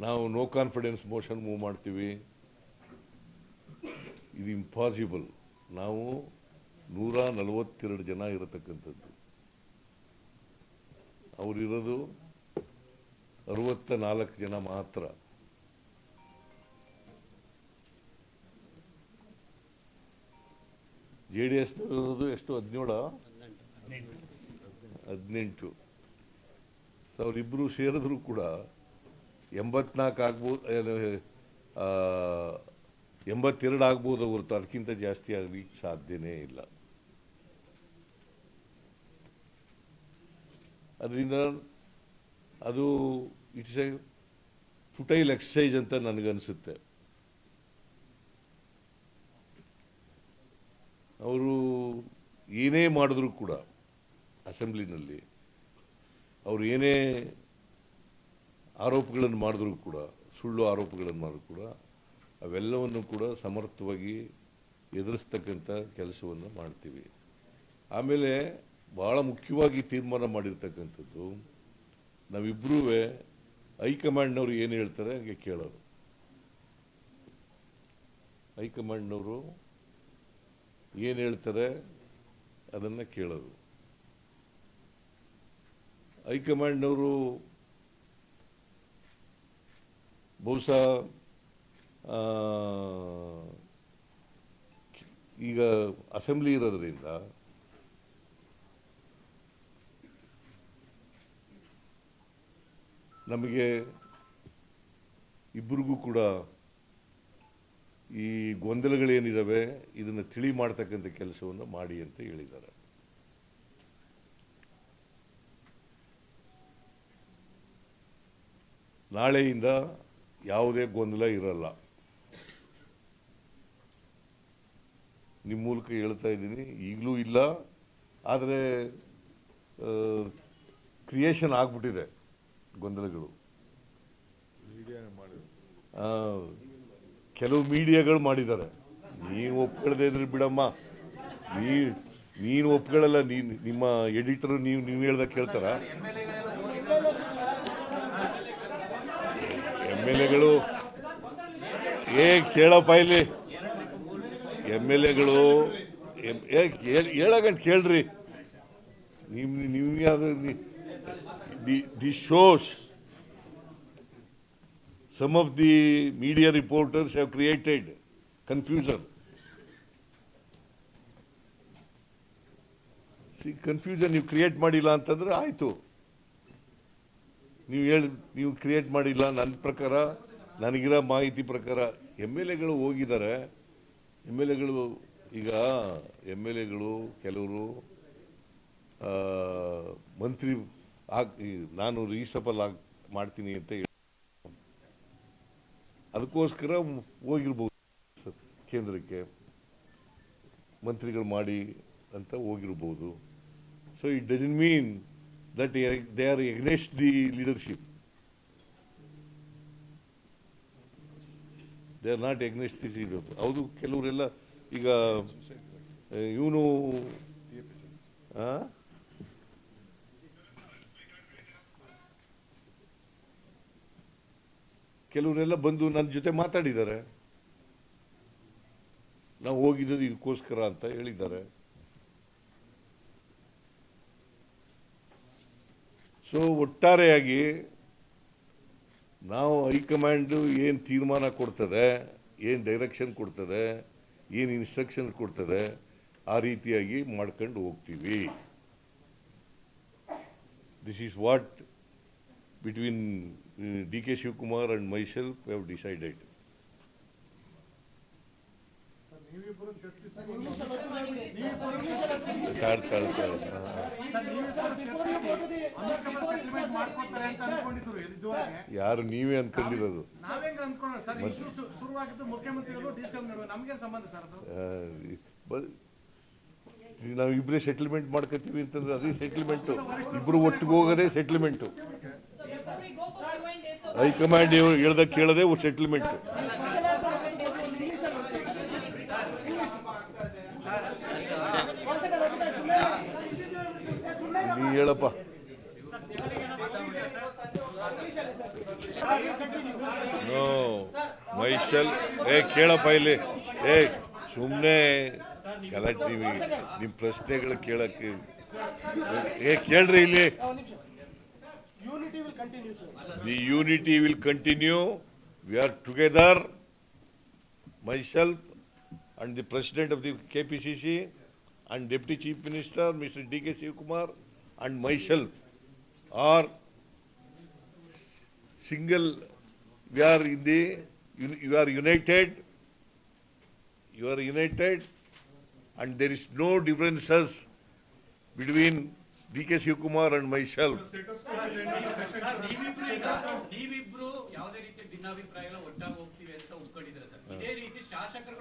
ನಾವು no confidence motion move ಮಾಡ್ತೀವಿ. ಇದು ಇಂಪಾಸಿಬಲ್ ನಾವು ನೂರ ನಲವತ್ತೆರಡು ಜನ ಇರತಕ್ಕಂಥದ್ದು. ಅವರಿರೋದು ಅರವತ್ತ ನಾಲ್ಕು ಜನ ಮಾತ್ರ. ಜೆ ಡಿ ಎಸ್ನಲ್ಲಿರೋದು ಎಷ್ಟು? ಹದಿನೇಳ? ಹದಿನೆಂಟು. ಸೊ ಅವರಿಬ್ಬರು ಸೇರಿದ್ರು ಕೂಡ ಎಂಬತ್ನಾಲ್ಕು ಆಗ್ಬೋದು ಎಂಬತ್ತೆರಡು ಆಗ್ಬೋದು ಹೊರತು, ಅದಕ್ಕಿಂತ ಜಾಸ್ತಿ ಆಗಲಿಕ್ಕೆ ಸಾಧ್ಯನೇ ಇಲ್ಲ. ಅದರಿಂದ ಅದು ಇಟ್ಸ್ ಎ ಫುಟೈಲ್ ಎಕ್ಸಸೈಸ್ ಅಂತ ನನಗನ್ಸುತ್ತೆ. ಅವರು ಏನೇ ಮಾಡಿದ್ರು ಕೂಡ ಅಸೆಂಬ್ಲಿನಲ್ಲಿ ಅವರು ಏನೇ ಆರೋಪಗಳನ್ನು ಮಾಡಿದ್ರು ಕೂಡ, ಸುಳ್ಳು ಆರೋಪಗಳನ್ನು ಮಾಡಿದ್ರು ಕೂಡ, ಅವೆಲ್ಲವನ್ನು ಕೂಡ ಸಮರ್ಥವಾಗಿ ಎದುರಿಸ್ತಕ್ಕಂಥ ಕೆಲಸವನ್ನು ಮಾಡ್ತೀವಿ. ಆಮೇಲೆ ಭಾಳ ಮುಖ್ಯವಾಗಿ ತೀರ್ಮಾನ ಮಾಡಿರ್ತಕ್ಕಂಥದ್ದು ನಾವಿಬ್ಬರೂ ಹೈಕಮಾಂಡ್ನವರು ಏನು ಹೇಳ್ತಾರೆ ಹಂಗೆ ಕೇಳೋರು. ಹೈಕಮಾಂಡ್ನವರು ಏನು ಹೇಳ್ತಾರೆ ಅದನ್ನು ಕೇಳೋರು. ಹೈಕಮಾಂಡ್ನವರು ಬಹುಶಃ ಈಗ ಅಸೆಂಬ್ಲಿ ಇರೋದ್ರಿಂದ ನಮಗೆ ಇಬ್ಬರಿಗೂ ಕೂಡ ಈ ಗೊಂದಲಗಳೇನಿದ್ದಾವೆ ಇದನ್ನು ತಿಳಿ ಮಾಡ್ತಕ್ಕಂಥ ಕೆಲಸವನ್ನು ಮಾಡಿ ಅಂತ ಹೇಳಿದ್ದಾರೆ. ನಾಳೆಯಿಂದ ಯಾವುದೇ ಗೊಂದಲ ಇರಲ್ಲ. ನಿಮ್ಮ ಮೂಲಕ ಹೇಳ್ತಾ ಇದ್ದೀನಿ ಈಗಲೂ ಇಲ್ಲ. ಆದರೆ ಕ್ರಿಯೇಷನ್ ಆಗ್ಬಿಟ್ಟಿದೆ ಗೊಂದಲಗಳು. ಕೆಲವು ಮೀಡಿಯಾಗಳು ಮಾಡಿದ್ದಾರೆ. ನೀವು ಒಪ್ಕೊಳ್ಳದೆ ಇದ್ರೆ ಬಿಡಮ್ಮ. ನೀ ನೀನು ಒಪ್ಕೊಳ್ಳಲ್ಲ ನೀನು ನಿಮ್ಮ ಎಡಿಟರ್ ನೀವು ನೀವು ಹೇಳ್ದಾಗ ಕೇಳ್ತಾರ. ಎಂ ಎಲ್ ಎಗಳು ಏ ಕೇಳಪ್ಪ ಇಲ್ಲಿ? ಎಂ ಎಲ್ ಎಗಳು ಹೇಳಗಂತ ಕೇಳ್ರಿ. ನಿಮ್ ನೀವು the the shows. Some of the media reporters have created confusion. See, confusion ನೀವು ಕ್ರಿಯೇಟ್ ಮಾಡಿಲ್ಲ ಅಂತಂದ್ರೆ ಆಯಿತು. ನೀವು ಹೇಳಿ, ನೀವು ಕ್ರಿಯೇಟ್ ಮಾಡಿಲ್ಲ, ನನ್ನ ಪ್ರಕಾರ, ನನಗಿರೋ ಮಾಹಿತಿ ಪ್ರಕಾರ, ಎಂ ಎಲ್ ಎಗಳು ಹೋಗಿದ್ದಾರೆ. ಎಂ ಎಲ್ ಎಗಳು, ಈಗ ಎಂ ಎಲ್ ಎಗಳು, ಕೆಲವರು ಮಂತ್ರಿ ಈ, ನಾನು ರೀಸಪಲ್ ಆಗ್ ಮಾಡ್ತೀನಿ ಅಂತ ಹೇಳಿ. ಅದಕ್ಕೋಸ್ಕರ ಹೋಗಿರ್ಬೋದು ಕೇಂದ್ರಕ್ಕೆ. ಮಂತ್ರಿಗಳು ಮಾಡಿ ಅಂತ ಹೋಗಿರ್ಬೋದು. So it doesn't mean that they are against the leadership they are not against the leader ಹೌದು, ಕೆಲವರೆಲ್ಲ ಈಗ ಇವನು ಕೆಲವರೆಲ್ಲ ಬಂದು ನನ್ನ ಜೊತೆ ಮಾತಾಡಿದ್ದಾರೆ. ನಾವು ಹೋಗಿದ್ದು ಇದಕ್ಕೋಸ್ಕರ ಅಂತ ಹೇಳಿದ್ದಾರೆ. ಸೊ ಒಟ್ಟಾರೆಯಾಗಿ ನಾವು ಹೈಕಮಾಂಡು ಏನು ತೀರ್ಮಾನ ಕೊಡ್ತದೆ ಏನು ಡೈರೆಕ್ಷನ್ ಕೊಡ್ತದೆ ಏನು ಇನ್ಸ್ಟ್ರಕ್ಷನ್ ಕೊಡ್ತದೆ ಆ ರೀತಿಯಾಗಿ ಮಾಡ್ಕೊಂಡು ಹೋಗ್ತೀವಿ. This is what between D K Shivakumar and myself have decided ತಾಳ್ ತಾಳ್ ತಾಳ್ ಯಾರು ನೀವೇ ಅನ್ಕೊಂಡಿರೋದು? ನಾವು ಇಬ್ಬರೇ ಸೆಟ್ಲ್ಮೆಂಟ್ ಮಾಡ್ಕೋತೀವಿ ಅಂತಂದ್ರೆ ಅದೇ ಸೆಟ್ಲ್ಮೆಂಟು ಇಬ್ರು ಒಟ್ಟಿಗೆ ಹೋಗೋದೇ ಸೆಟ್ಲ್ಮೆಂಟು ಹೈಕಮಾಂಡ್ ಹೇಳ್ದಾಗ ಕೇಳೋದೇ ಸೆಟ್ಲ್ಮೆಂಟ್ ನೀ ಹೇಳಪ್ಪ. ಮೈಸೆಲ್ ಏ, ಕೇಳಪ್ಪ ಇಲ್ಲಿ. ಏ ಸುಮ್ಮನೆ ಗಲಾಟೆ ನಿಮ್ಮ ಪ್ರಶ್ನೆಗಳು ಕೇಳಕ್ಕೆ. ಏ, ಕೇಳ್ರಿ ಇಲ್ಲಿ. The unity will continue we are together myself and the president of the K P C C and deputy chief minister mister D K Shivakumar and myself are single, we are in the, you are united, you are united and there is no differences between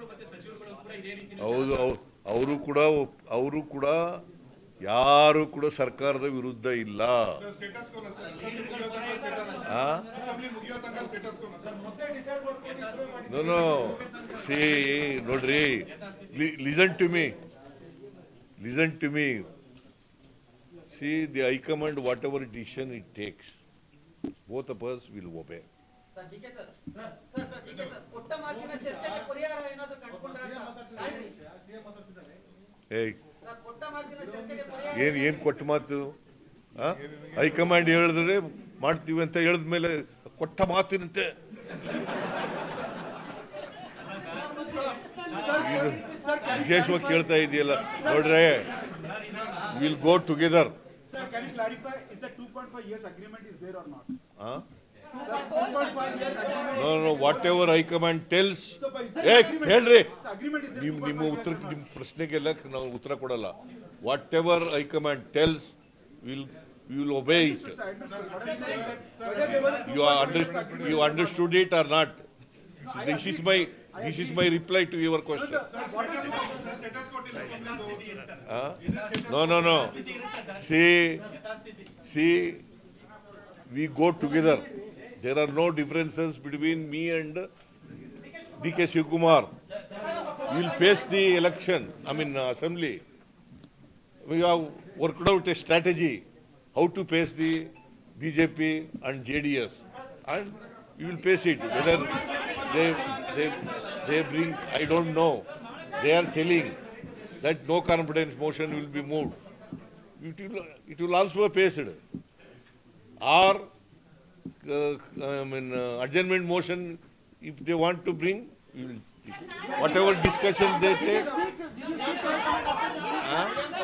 ಮತ್ತೆ ಸಚಿವರುಗಳು ಕೂಡ ಇದೇ ರೀತಿ ಹೌದು ಅವರು ಕೂಡ ಅವರು ಕೂಡ ಯಾರು ಕೂಡ ಸರ್ಕಾರದ ವಿರುದ್ಧ ಇಲ್ಲ. No. ನೋಡ್ರಿ. Listen to me listen to me see the high command whatever decision it takes both of us will obey sir DK sir sir sir sir ಕೊಟ್ಟ ಮಾತಿನ ಚರ್ಚೆಗೆ ಪರಿಹಾರ ಏನಾದ್ರು ಕಂಡುಕೊಂಡ್ರೆ ಅಂತ. ತಾಳ್ರಿ. ಏಯ್ ಏನ್ ಏನ್ ಕೊಟ್ಟ ಮಾತು? ಆ? ಹೈಕಮಾಂಡ್ ಹೇಳಿದ್ರೆ ಮಾಡ್ತೀವಿ ಅಂತ ಹೇಳಿದ ಮೇಲೆ ಕೊಟ್ಟ ಮಾತಿನಂತೆ. ವಿಶೇಷವಾಗಿ ಕೇಳ್ತಾ ಇದೆಯಲ್ಲ. ನೋಡ್ರೆ will go together Sir, no no whatever high command tells ಏ ಹೇಳ್ರಿ ನಿಮ್ಮ years ಉತ್ತರ or not? ನಿಮ್ಮ ಪ್ರಶ್ನೆಗೆಲ್ಲ ನಾವು ಉತ್ತರ ಕೊಡಲ್ಲ whatever high command tells we will will obey Sir, I understand. What I'm saying that whether they were two you are point under, five years agreement. you understood it or not? This is There are no differences between me and D.K. Shivkumar. We will face the election, I mean uh, assembly. We have worked out a strategy how to face the BJP and JDS. And we will face it. Whether they, they, they bring, I don't know. They are telling that no confidence motion will be moved. It will, it will also be faced. Or I mean, uh, adjournment motion, if they want to bring, whatever discussion they take. Huh?